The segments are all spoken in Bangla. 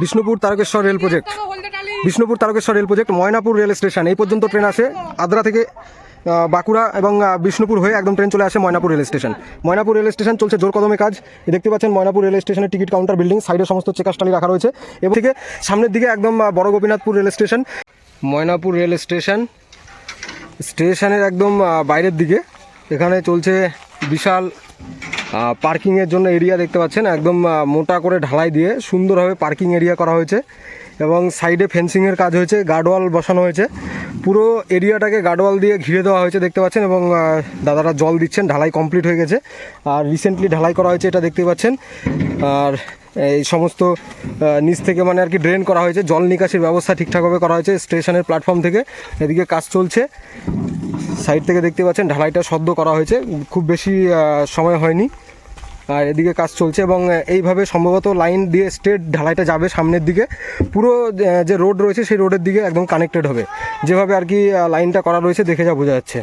Bishnupur Tarakeswar rail project Bishnupur Tarakeswar rail project Moynapur rail station এই পর্যন্ত ট্রেন আসে। আদ্রা থেকে বাঁকুড়া এবং বিষ্ণুপুর হয়ে একদম ট্রেন চলে আসে Moynapur rail station Moynapur rail station চলছে জোর কদমে কাজ। দেখতে পাচ্ছেন ময়নাপুর রেল স্টেশনের টিকিট কাউন্টার বিল্ডিং সাইডে সমস্ত চেকাস্টালি রাখা রয়েছে। এবং থেকে সামনের দিকে একদম বড় Gopinathpur rail station Moynapur rail station স্টেশনের একদম বাইরের দিকে। এখানে চলছে বিশাল পার্কিংয়ের জন্য এরিয়া দেখতে পাচ্ছেন, একদম মোটা করে ঢালাই দিয়ে সুন্দরভাবে পার্কিং এরিয়া করা হয়েছে এবং সাইডে ফেন্সিংয়ের কাজ হয়েছে, গার্ডওয়াল বসানো হয়েছে। পুরো এরিয়াটাকে গার্ডওয়াল দিয়ে ঘিরে দেওয়া হয়েছে দেখতে পাচ্ছেন এবং দাদারা জল দিচ্ছেন, ঢালাই কমপ্লিট হয়ে গেছে। আর রিসেন্টলি ঢালাই করা হয়েছে, এটা দেখতে পাচ্ছেন। আর এই সমস্ত নিচ থেকে মানে আর কি ড্রেন করা হয়েছে, জল নিকাশির ব্যবস্থা ঠিকঠাকভাবে করা হয়েছে স্টেশনের প্ল্যাটফর্ম থেকে। এদিকে কাজ চলছে। সাইড থেকে দেখতে পাচ্ছেন, ঢালাইটা সদ্য করা হয়েছে। খুব বেশি সময় হয়নি। আর এদিকে কাজ চলছে এবং এইভাবে সম্ভবত লাইন দিয়ে স্ট্রেট ঢালাইটা যাবে সামনের দিকে। পুরো যে রোড রয়েছে সেই রোডের দিকে একদম কানেক্টেড হবে। যেভাবে আর কি লাইনটা করা রয়েছে দেখে যা বোঝা যাচ্ছে।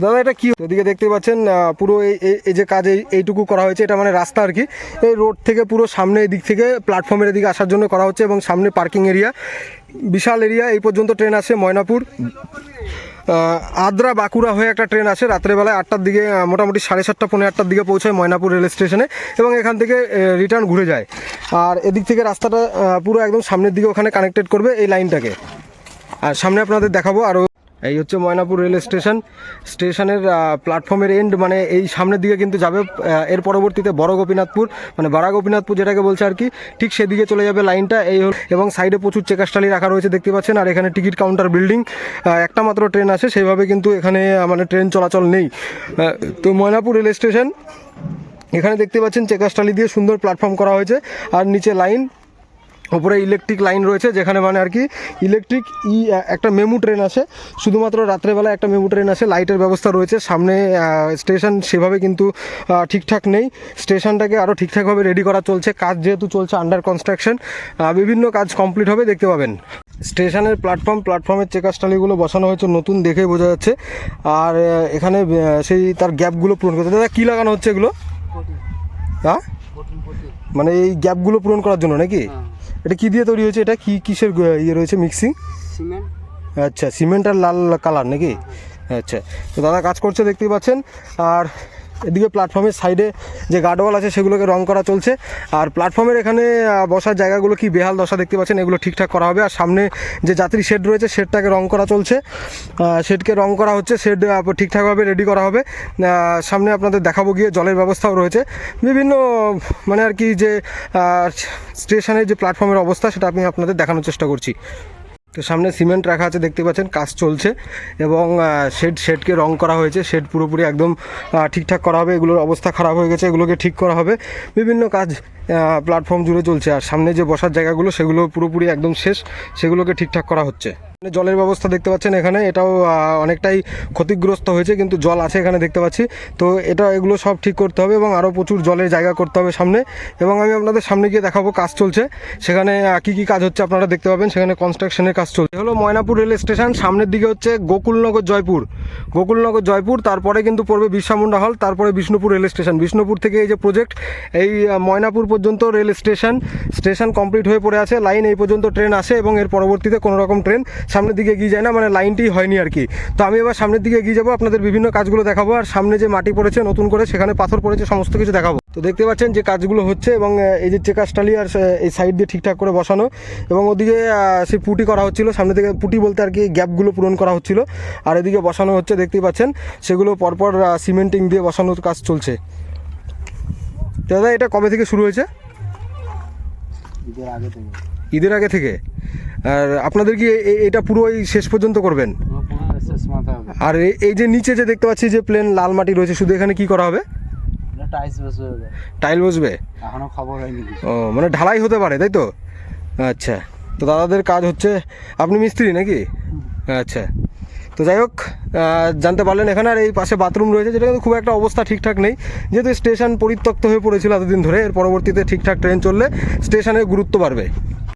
দাদা, এটা কি? এদিকে দেখতে পাচ্ছেন পুরো এই যে কাজ এই- এইটুকু করা হয়েছে, এটা মানে রাস্তা আর কি। এই রোড থেকে পুরো সামনে দিক থেকে প্ল্যাটফর্মের এদিকে আসার জন্য করা হচ্ছে এবং সামনে পার্কিং এরিয়া বিশাল এরিয়া এই পর্যন্ত ট্রেন আসে ময়নাপুর। আদ্রা বাঁকুড়া হয়ে একটা ট্রেন আছে রাত্রেবেলায় আটটার দিকে মোটামুটি সাড়ে সাতটা পনেরো আটটার দিকে পৌঁছায় ময়নাপুর রেল স্টেশনে এবং এখান থেকে রিটার্ন ঘুরে যায়। আর এদিক থেকে রাস্তাটা পুরো একদম সামনের দিকে ওখানে কানেক্টেড করবে এই লাইনটাকে। আর সামনে আপনাদের দেখাবো আরও এই হচ্ছে ময়নাপুর রেল স্টেশন। স্টেশনের প্ল্যাটফর্মের এন্ড মানে এই সামনের দিকে কিন্তু যাবে এর পরবর্তীতে বড় গোপীনাথপুর মানে বারা গোপীনাথপুর যেটাকে বলছে আর কি, ঠিক সেদিকে চলে যাবে লাইনটা, এই এবং সাইডে প্রচুর চেকাস্টালি রাখা রয়েছে, দেখতে পাচ্ছেন, আর এখানে টিকিট কাউন্টার বিল্ডিং একটা মাত্র ট্রেন আসে সেইভাবে কিন্তু এখানে মানে ট্রেন চলাচল নেই। তো ময়নাপুর রেল স্টেশন, এখানে দেখতে পাচ্ছেন, চেকাস্টালি দিয়ে সুন্দর প্ল্যাটফর্ম করা হয়েছে, আর নিচে লাইন ওপরে ইলেকট্রিক লাইন রয়েছে যেখানে মানে আর কি ইলেকট্রিক ই একটা মেমু ট্রেন আসে শুধুমাত্র রাত্রেবেলা একটা মেমু ট্রেন আসে লাইটের ব্যবস্থা রয়েছে। সামনে স্টেশন সেভাবে কিন্তু ঠিকঠাক নেই। স্টেশনটাকে আরও ঠিকঠাকভাবে রেডি করা চলছে। কাজ যেহেতু চলছে আন্ডার কনস্ট্রাকশন বিভিন্ন কাজ কমপ্লিট হবে দেখতে পাবেন। স্টেশনের প্ল্যাটফর্ম প্ল্যাটফর্মের চেকাস্টালিগুলো বসানো হয়েছে নতুন দেখে বোঝা যাচ্ছে। আর এখানে সেই তার গ্যাপগুলো পূরণ করতে দাদা কী লাগানো হচ্ছে এগুলো? হ্যাঁ? মানে এই গ্যাপগুলো পূরণ করার জন্য নাকি? এটা কি দিয়ে তৈরি হয়েছে? এটা কি কিসের ইয়ে রয়েছে মিক্সিং সিমেন্ট। আচ্ছা সিমেন্ট আর লাল কালার নাকি? আচ্ছা তো দাদা কাজ করছে দেখতেই পাচ্ছেন। আর এদিকে প্ল্যাটফর্মের সাইডে যে গার্ডওয়াল আছে, সেগুলোকে রং করা চলছে। আর প্ল্যাটফর্মের এখানে বসার জায়গাগুলো কি বেহাল দশা দেখতে পাচ্ছেন? এগুলো ঠিকঠাক করা হবে। আর সামনে যে যাত্রী শেড রয়েছে শেডটাকে রং করা চলছে। শেডকে রং করা হচ্ছে শেড ঠিকঠাকভাবে রেডি করা হবে। সামনে আপনাদের দেখাবো গিয়ে, জলের ব্যবস্থাও রয়েছে। বিভিন্ন মানে আর কি যে স্টেশনের যে প্ল্যাটফর্মের অবস্থা, সেটা আমি আপনাদের দেখানোর চেষ্টা করছি। তো সামনে সিমেন্ট রাখা আছে, দেখতে পাচ্ছেন, কাজ চলছে এবং শেড শেডকে রং করা হয়েছে শেড পুরোপুরি একদম ঠিকঠাক করা হবে, এগুলোর অবস্থা খারাপ হয়ে গেছে, এগুলোকে ঠিক করা হবে। বিভিন্ন কাজ প্ল্যাটফর্ম জুড়ে চলছে, আর সামনে যে বসার জায়গাগুলো, সেগুলো পুরোপুরি একদম শেষ, সেগুলোকে ঠিকঠাক করা হচ্ছে। জলের ব্যবস্থা দেখতে পাচ্ছেন এখানে। এটাও অনেকটাই ক্ষতিগ্রস্ত হয়েছে, কিন্তু জল আছে এখানে দেখতে পাচ্ছি। তো এটা, এগুলো সব ঠিক করতে হবে এবং আরও প্রচুর জলের জায়গা করতে হবে সামনে। এবং আমি আপনাদের সামনে গিয়ে দেখাবো কাজ চলছে। সেখানে কি কি কাজ হচ্ছে আপনারা দেখতে পাবেন। সেখানে কনস্ট্রাকশনের কাজ চলছে। হলো ময়নাপুর রেল স্টেশন, সামনের দিকে হচ্ছে গোকুলনগর জয়পুর। গোকুলনগর জয়পুর, তারপরে কিন্তু পড়বে বিরসামুন্ডা হল তারপরে বিষ্ণুপুর রেল স্টেশন। বিষ্ণুপুর থেকে এই যে প্রজেক্ট এই ময়নাপুর পর্যন্ত রেল স্টেশন স্টেশন কমপ্লিট হয়ে পড়ে আছে। লাইন এই পর্যন্ত ট্রেন আসে এবং এর পরবর্তীতে কোনো রকম ট্রেন সামনের দিকে এগিয়ে যায় না মানে লাইনটি হয়নি আর কি। তো আমি এবার সামনের দিকে এগিয়ে যাব, আপনাদের বিভিন্ন কাজগুলো দেখাবো, আর সামনে যে মাটি পড়েছে, নতুন করে সেখানে পাথর পড়েছে, সমস্ত কিছু দেখাবো। তো দেখতে পাচ্ছেন যে কাজগুলো হচ্ছে, এবং এই যে চেকাস্টালি আর এই সাইড দিয়ে ঠিকঠাক করে বসানো, এবং ওদিকে সেই পুটি করা হচ্ছিল, সামনে থেকে পুটি বলতে আর কি গ্যাপগুলো পূরণ করা হচ্ছিল, আর এদিকে বসানো হচ্ছে দেখতেই পাচ্ছেন, সেগুলো পরপর সিমেন্টিং দিয়ে বসানোর কাজ চলছে। দাদা, এটা কবে থেকে শুরু হয়েছে? আগে থেকে। ঈদের আগে থেকে? আর আপনাদের কি এটা পুরোই শেষ পর্যন্ত করবেন? আর এই- যে নিচে যে দেখতে পাচ্ছি যে প্লেন লাল মাটি রয়েছে শুধু এখানে কি করা হবে? টাইল বসবে এখনও খবর হয়নি ও মানে ঢালাই হতে পারে তাই তো? আচ্ছা তো দাদাদের কাজ হচ্ছে আপনি মিস্ত্রি নাকি? আচ্ছা তো যাই হোক জানতে পারলেন এখানে আর এই পাশে বাথরুম রয়েছে যেটা কিন্তু খুব একটা অবস্থা ঠিকঠাক নেই। যেহেতু স্টেশন পরিত্যক্ত হয়ে পড়েছিল এতদিন ধরে এর পরবর্তীতে ঠিকঠাক ট্রেন চললে স্টেশনের গুরুত্ব বাড়বে।